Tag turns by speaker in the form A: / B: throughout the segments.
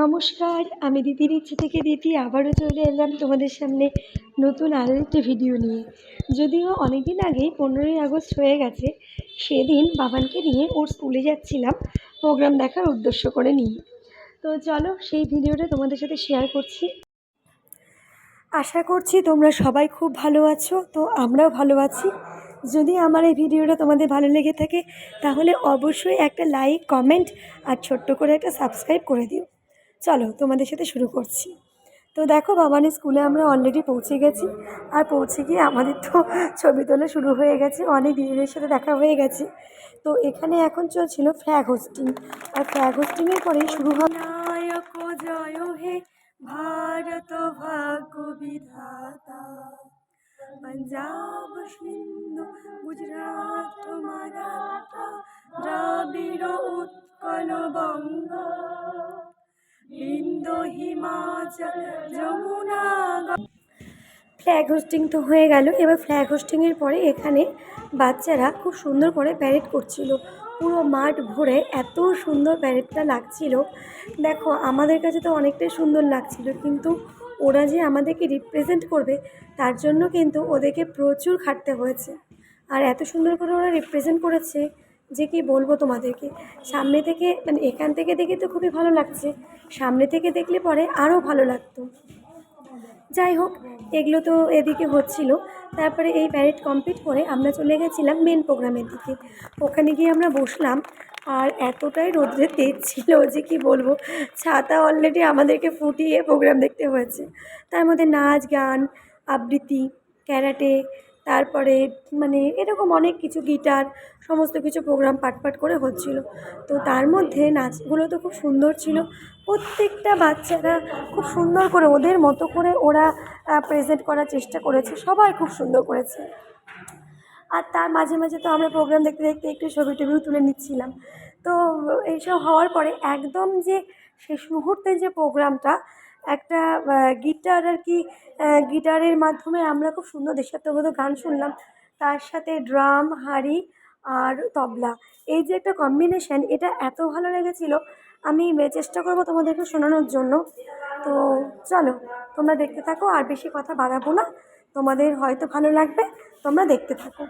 A: নমস্কার, আমি দিদির ইচ্ছে থেকে দিদি আবারও চলে এলাম তোমাদের সামনে নতুন আরও একটি ভিডিও নিয়ে। যদিও অনেক দিন আগেই পনেরোই আগস্ট হয়ে গেছে, সেদিন বাবানকে নিয়ে ওর স্কুলে যাচ্ছিলাম প্রোগ্রাম দেখার উদ্দেশ্য করে নিয়ে। তো চলো সেই ভিডিওটা তোমাদের সাথে শেয়ার করছি। আশা করছি তোমরা সবাই খুব ভালো আছো, তো আমরাও ভালো আছি। যদি আমার এই ভিডিওটা তোমাদের ভালো লেগে থাকে, তাহলে অবশ্যই একটা লাইক কমেন্ট আর ছোট্ট করে একটা সাবস্ক্রাইব করে দিও। চলো তোমাদের সাথে শুরু করছি। তো দেখো বাবানের স্কুলে আমরা অলরেডি পৌঁছে গেছি। আর পৌঁছে গিয়ে আমাদের তো ছবি তোলা শুরু হয়ে গেছে, অনেক দিদিদের সাথে দেখা হয়ে গেছে। তো এখানে এখন চলছিল ফ্ল্যাগ হোস্টিং আর ফ্ল্যাগ হোস্টিংয়ের পরেই শুরু হয় জয় হে যমুনা ফ্ল্যাগ হোস্টিং তো হয়ে গেল। এবার ফ্ল্যাগ হোস্টিংয়ের পরে এখানে বাচ্চারা খুব সুন্দর করে প্যারেড করছিল। পুরো মাঠ ভরে এত সুন্দর প্যারেডটা লাগছিল। দেখো, আমাদের কাছে তো অনেকটাই সুন্দর লাগছিল, কিন্তু ওরা যে আমাদেরকে রিপ্রেজেন্ট করবে, তার জন্য কিন্তু ওদেরকে প্রচুর খাটতে হয়েছে। আর এত সুন্দর করে ওরা রিপ্রেজেন্ট করেছে যে কি বলব তোমাদেরকে? সামনে থেকে মানে এখান থেকে দেখে তো খুবই ভালো লাগছে। সামনে থেকে দেখলে পরে আরও ভালো লাগতো। যাই হোক, এগুলো তো এদিকে হচ্ছিল। তারপরে এই প্যারেড কমপ্লিট করে আমরা চলে গেছিলাম মেন প্রোগ্রামের দিকে। ওখানে গিয়ে আমরা বসলাম, আর এতটাই রোদ্রের তেজ ছিল যে কি বলব, ছাতা অলরেডি আমাদেরকে ফুটিয়ে প্রোগ্রাম দেখতে হয়েছে। তার মধ্যে নাচ, গান, আবৃত্তি, ক্যারাটে তারপরে মানে এরকম অনেক কিছু গিটার, সমস্ত কিছু প্রোগ্রাম পাট পাট করে হচ্ছিল। তো তার মধ্যে নাচগুলো তো খুব সুন্দর ছিল। প্রত্যেকটা বাচ্চারা খুব সুন্দর করে ওদের মতো করে ওরা প্রেজেন্ট করার চেষ্টা করেছে। সবাই খুব সুন্দর করেছে। আর তার মাঝে মাঝে তো আমরা প্রোগ্রাম দেখতে দেখতে একটু ছবি টবিও তুলে নিচ্ছিলাম। তো এইসব হওয়ার পরে একদম যে শেষ মুহূর্তে যে প্রোগ্রামটা একটা গিটার আর কি গিটারের মাধ্যমে আমরা খুব সুন্দর দেশাত্মবোধক গান শুনলাম। তার সাথে ড্রাম হাঁড়ি আর তবলা। এই যে একটা কম্বিনেশান এটা এত ভালো লেগেছিলো। আমি চেষ্টা করব তোমাদেরকে শোনানোর জন্য। তো চলো, তোমরা দেখতে থাকো, আর বেশি কথা বাড়াবো না। তোমাদের হয়তো ভালো লাগবে, তোমরা দেখতে থাকো।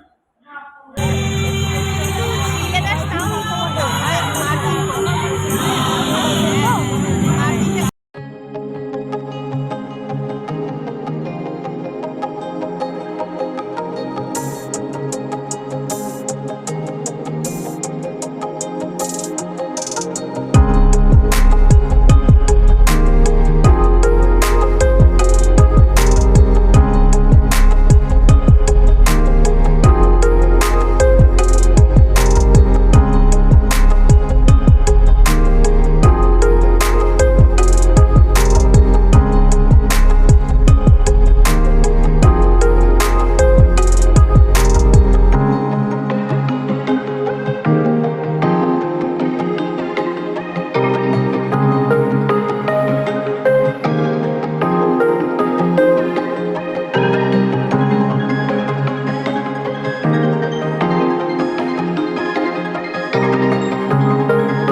A: thank you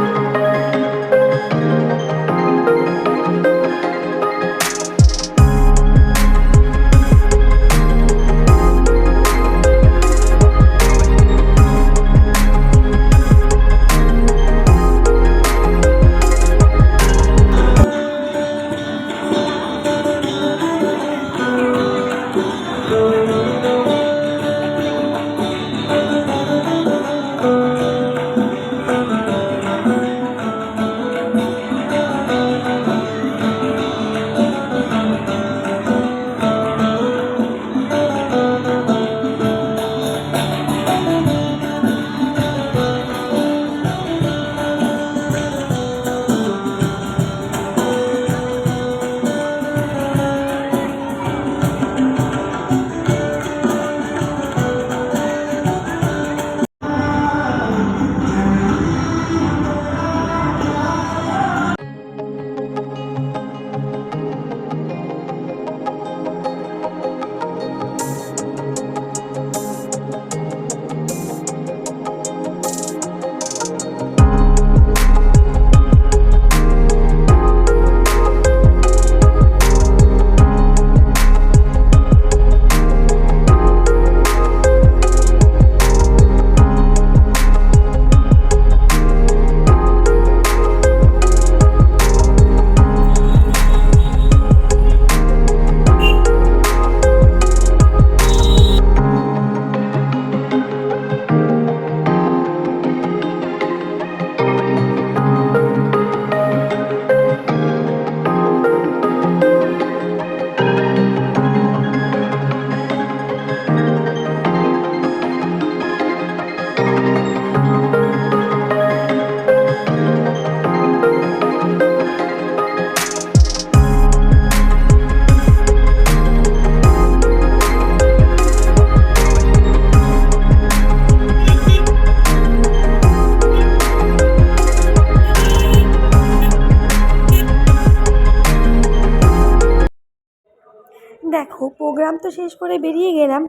A: দেখো প্রোগ্রাম তো শেষ করে বেরিয়ে গেলাম।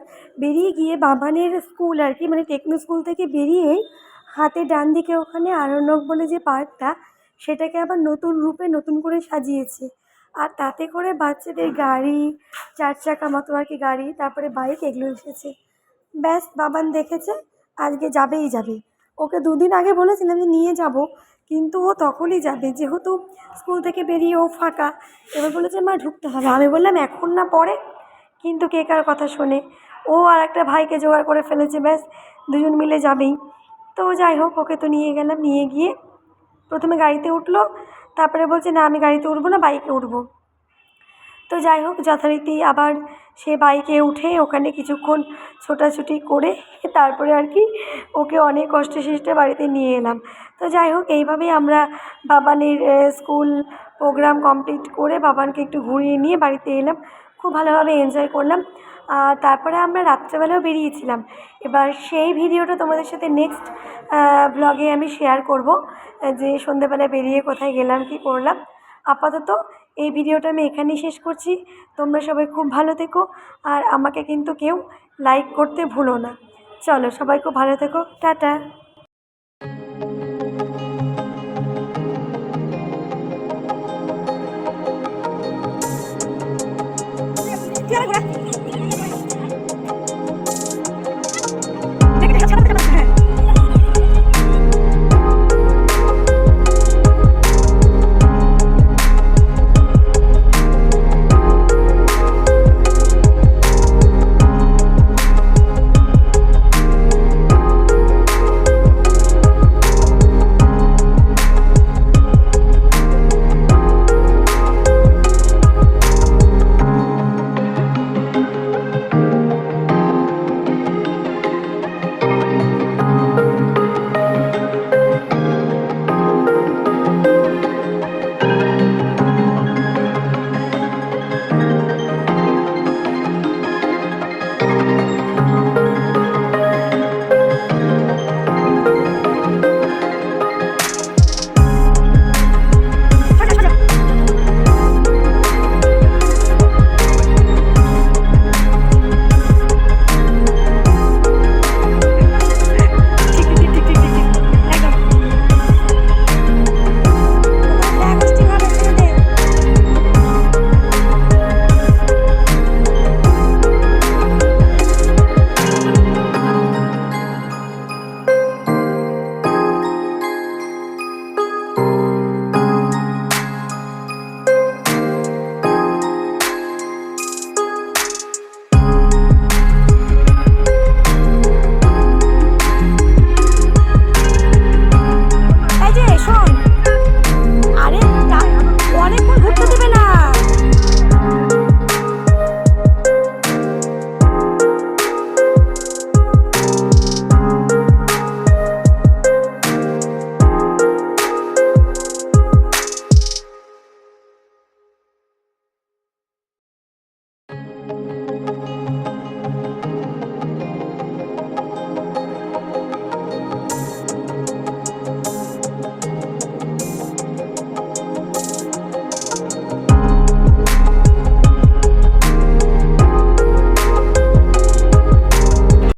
A: বেরিয়ে গিয়ে বাবানের স্কুল আর কি মানে টেকনো স্কুল থেকে বেরিয়েই হাতে ডান দিকে ওখানে আরণ্যক বলে যে পার্কটা, সেটাকে আবার নতুন রূপে নতুন করে সাজিয়েছে। আর তাতে করে বাচ্চাদের গাড়ি, চার চাকা মতো আর কি গাড়ি, তারপরে বাইক এগুলো এসেছে। ব্যাস, বাবান দেখেছে, আজকে যাবেই যাবে। ওকে দুদিন আগে বলেছিলাম যে নিয়ে যাব, কিন্তু ও তখনই যাবে। যেহেতু স্কুল থেকে বেরিয়ে ও ফাঁকা, এবার বলেছে, মা, ঢুকতে হবে। আমি বললাম, এখন না পরে? কিন্তু কে কার কথা শোনে? ও আর একটা ভাইকে জোগাড় করে ফেলেছে, ব্যাস, দুজন মিলে যাবেই। তো যাই হোক, ওকে তো নিয়ে গেলাম, নিয়ে গিয়ে প্রথমে গাড়িতে উঠল, তারপরে বলছে, না, আমি গাড়িতে উঠবো না, বাইকে উঠবো। তো যাই হোক, যথারীতি আবার সে বাইকে উঠে ওখানে কিছুক্ষণ ছোটাছুটি করে তারপরে আর কি ওকে অনেক কষ্টে সৃষ্টে বাড়িতে নিয়ে এলাম। তো যাই হোক, এইভাবেই আমরা বাবানের স্কুল প্রোগ্রাম কমপ্লিট করে বাবানকে একটু ঘুরিয়ে নিয়ে বাড়িতে এলাম। খুব ভালোভাবে এনজয় করলাম। তারপরে আমরা রাত্রেবেলাও বেরিয়েছিলাম। এবার সেই ভিডিওটা তোমাদের সাথে নেক্সট ব্লগে আমি শেয়ার করব, যে সন্ধেবেলায় বেরিয়ে কোথায় গেলাম, কি করলাম। আপাতত এই ভিডিওটা আমি এখানেই শেষ করছি। তোমরা সবাই খুব ভালো থেকো, আর আমাকে কিন্তু কেউ লাইক করতে ভুলো না। চলো সবাই খুব ভালো থেকো। টাটা। Thank you.